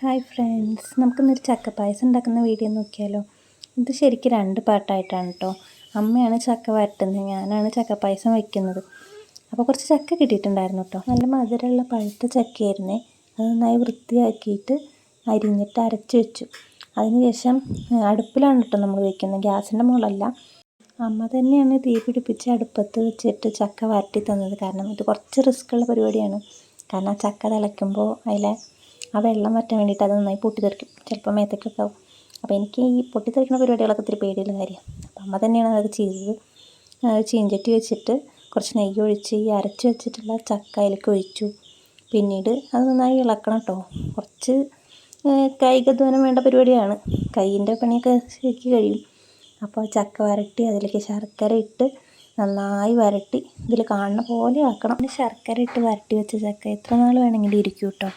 Hi friends നമുക്കിന്നൊരു ചക്ക പായസം ഉണ്ടാക്കുന്ന വീഡിയോ നോക്കിയാലോ? ഇത് ശരിക്കും രണ്ട് പാട്ടായിട്ടാണ് കേട്ടോ അമ്മയാണ് ചക്ക വരട്ടുന്നത് ഞാനാണ് ചക്ക പായസം വയ്ക്കുന്നത്. അപ്പോൾ കുറച്ച് ചക്ക കിട്ടിയിട്ടുണ്ടായിരുന്നു കേട്ടോ നല്ല മധുരമുള്ള പഴുത്ത ചക്കയായിരുന്നേ. അത് നന്നായി വൃത്തിയാക്കിയിട്ട് അരിഞ്ഞിട്ട് അരച്ച് വെച്ചു. അതിനുശേഷം അടുപ്പിലാണ് കേട്ടോ നമ്മൾ വയ്ക്കുന്നത് ഗ്യാസിന്റെ മുകളല്ല അമ്മ തന്നെയാണ് തീ പിടിപ്പിച്ച് അടുപ്പത്ത് വെച്ചിട്ട് ചക്ക വരട്ടി തന്നത്. കാരണം ഇത് കുറച്ച് റിസ്ക്കുള്ള പരിപാടിയാണ്. കാരണം ആ ചക്ക തിളയ്ക്കുമ്പോൾ അതിലെ ആ വെള്ളം വറ്റാൻ വേണ്ടിയിട്ട് അത് നന്നായി പൊട്ടിത്തെറിക്കും ചിലപ്പോൾ മേത്തേക്കൊക്കെ ആവും. അപ്പോൾ എനിക്ക് ഈ പൊട്ടിത്തെറിക്കുന്ന പരിപാടികളൊക്കെ ഒത്തിരി പേടിയുള്ള കാര്യമാണ്. അപ്പോൾ അമ്മ തന്നെയാണ് അതൊക്കെ ചെയ്തത്. ചീഞ്ചട്ടി വെച്ചിട്ട് കുറച്ച് നെയ്യ് ഒഴിച്ച് ഈ അരച്ച് വെച്ചിട്ടുള്ള ചക്ക അതിലേക്ക് ഒഴിച്ചു. പിന്നീട് അത് നന്നായി ഇളക്കണം കേട്ടോ കുറച്ച് കായികധ്വാനം വേണ്ട പരിപാടിയാണ്. കൈയിന്റെ പണിയൊക്കെ ശരിക്ക് കഴിയും. അപ്പോൾ ചക്ക വരട്ടി അതിലേക്ക് ശർക്കര ഇട്ട് നന്നായി വരട്ടി. ഇതിൽ കാണുന്ന പോലെ ആക്കണം. ശർക്കര ഇട്ട് വരട്ടി വെച്ച ചക്ക എത്ര നാൾ വേണമെങ്കിലും ഇരിക്കും കേട്ടോ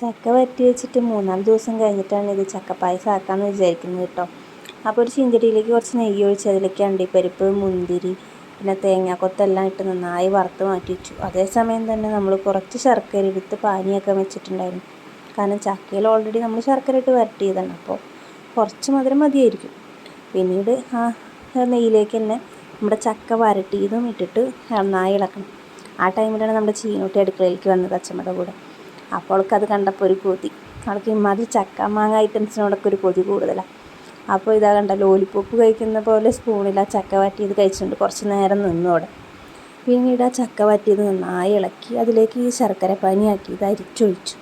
ചക്ക വരട്ടി വെച്ചിട്ട് മൂന്നാൽ ദിവസം കഴിഞ്ഞിട്ടാണ് ഇത് ചക്ക പായസം ആക്കാമെന്ന് വിചാരിക്കുന്നത് കേട്ടോ. അപ്പോൾ ഒരു ചീഞ്ചട്ടിയിലേക്ക് കുറച്ച് നെയ്യ് ഒഴിച്ച് അതിലേക്ക് അണ്ടിപ്പരിപ്പ് മുന്തിരി പിന്നെ തേങ്ങാക്കൊത്തെല്ലാം ഇട്ട് നന്നായി വറുത്ത് മാറ്റി വെച്ചു. അതേസമയം തന്നെ നമ്മൾ കുറച്ച് ശർക്കര എടുത്ത് പാനിയൊക്കെ വെച്ചിട്ടുണ്ടായിരുന്നു. കാരണം ചക്കയിൽ ഓൾറെഡി നമ്മൾ ശർക്കര ഇട്ട് വരട്ടിയതാണ്. അപ്പോൾ കുറച്ച് മധുരം മതിയായിരിക്കും. പിന്നീട് ആ നെയ്യിലേക്ക് തന്നെ നമ്മുടെ ചക്ക വരട്ടിയതും ഇട്ടിട്ട് നന്നായി ഇളക്കണം. ആ ടൈമിലാണ് നമ്മുടെ ചീനൂട്ടി അടുക്കളയിലേക്ക് വന്നത് അച്ഛമ്മയുടെ കൂടെ. അപ്പോൾ അവൾക്കത് കണ്ടപ്പോൾ ഒരു കൊതി. അവൾക്ക് ഇമാതിരി ചക്ക മാങ്ങ ഐറ്റംസിനോടൊക്കെ ഒരു കൊതി കൂടുതലാണ് അപ്പോൾ ഇതാ കണ്ട ലോലിപ്പോപ്പ് കഴിക്കുന്ന പോലെ സ്പൂണിൽ ആ ചക്ക വറ്റിയത് കഴിച്ചിട്ടുണ്ട്. കുറച്ച് നേരം നിന്നു അവിടെ. പിന്നീട് ആ ചക്ക വറ്റിയത് നന്നായി ഇളക്കി. അതിലേക്ക് ഈ ശർക്കര പനിയാക്കി ഇത് അരിച്ചൊഴിച്ചു.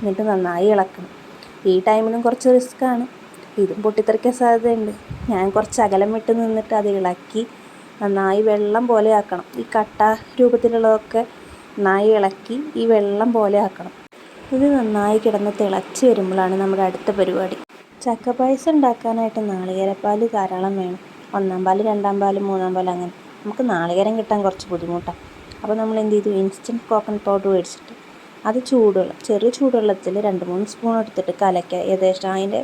എന്നിട്ട് നന്നായി ഇളക്കണം. ഈ ടൈമിലും കുറച്ച് റിസ്ക്കാണ് ഇതും പൊട്ടിത്തെറിക്കാൻ സാധ്യതയുണ്ട്. ഞാൻ കുറച്ച് അകലം വിട്ട് നിന്നിട്ട് അത് ഇളക്കി നന്നായി വെള്ളം പോലെ ആക്കണം. ഈ കട്ട രൂപത്തിലുള്ളതൊക്കെ നന്നായി ഇളക്കി ഈ വെള്ളം പോലെ ആക്കണം. ഇത് നന്നായി കിടന്ന് തിളച്ച് വരുമ്പോഴാണ് നമ്മുടെ അടുത്ത പരിപാടി. ചക്ക പായസം ഉണ്ടാക്കാനായിട്ട് നാളികേരപ്പാൽ ധാരാളം വേണം. ഒന്നാം പാൽ രണ്ടാം പാൽ മൂന്നാം പാൽ അങ്ങനെ. നമുക്ക് നാളികേരം കിട്ടാൻ കുറച്ച് ബുദ്ധിമുട്ടാണ് അപ്പോൾ നമ്മൾ എന്ത് ചെയ്തു? ഇൻസ്റ്റന്റ് കോക്കനട്ട് പൗഡർ മേടിച്ചിട്ട് അത് ചൂടുവെള്ളം ചെറിയ ചൂടുവെള്ളത്തിൽ രണ്ട് മൂന്ന് സ്പൂൺ എടുത്തിട്ട് കലക്കുക ഏകദേശം അതിന്റെ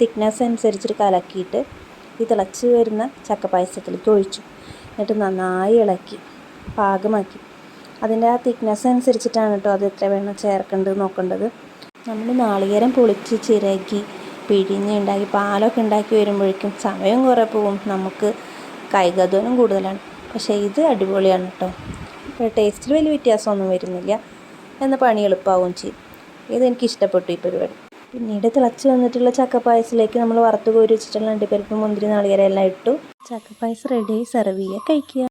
തിക്നെസ് അനുസരിച്ചിട്ട് കലക്കിയിട്ട് ഈ തിളച്ച് വരുന്ന ചക്ക പായസത്തിലേക്ക് ഒഴിച്ചു. എന്നിട്ട് നന്നായി ഇളക്കി പാകമാക്കി. അതിന്റെ ആ തിക്നെസ് അനുസരിച്ചിട്ടാണ് കേട്ടോ അത് എത്ര വേണം ചേർക്കേണ്ടത് നോക്കേണ്ടത്. നമ്മൾ നാളികേരം പൊളിച്ച് ചിരകി പിഴിഞ്ഞ് ഉണ്ടാക്കി പാലൊക്കെ ഉണ്ടാക്കി വരുമ്പോഴേക്കും സമയം കുറേ പോവും നമുക്ക് കൈകാധ്വാനം കൂടുതലാണ്. പക്ഷേ ഇത് അടിപൊളിയാണ് കേട്ടോ. ടേസ്റ്റിൽ വലിയ വ്യത്യാസമൊന്നും വരുന്നില്ല. എന്ന പണി എളുപ്പമാവുകയും ചെയ്യും. ഇതെനിക്ക് ഇഷ്ടപ്പെട്ടു ഈ പരിപാടി. പിന്നീട് തിളച്ച് വന്നിട്ടുള്ള ചക്കപ്പായസിലേക്ക് നമ്മൾ വറുത്ത് കോരി വെച്ചിട്ടുള്ള അണ്ടിപ്പരിപ്പ് മുന്തിരി നാളികേരം എല്ലാം ഇട്ടു. ചക്കപ്പായസ് റെഡിയായി സെർവ് ചെയ്യുക കഴിക്കുക.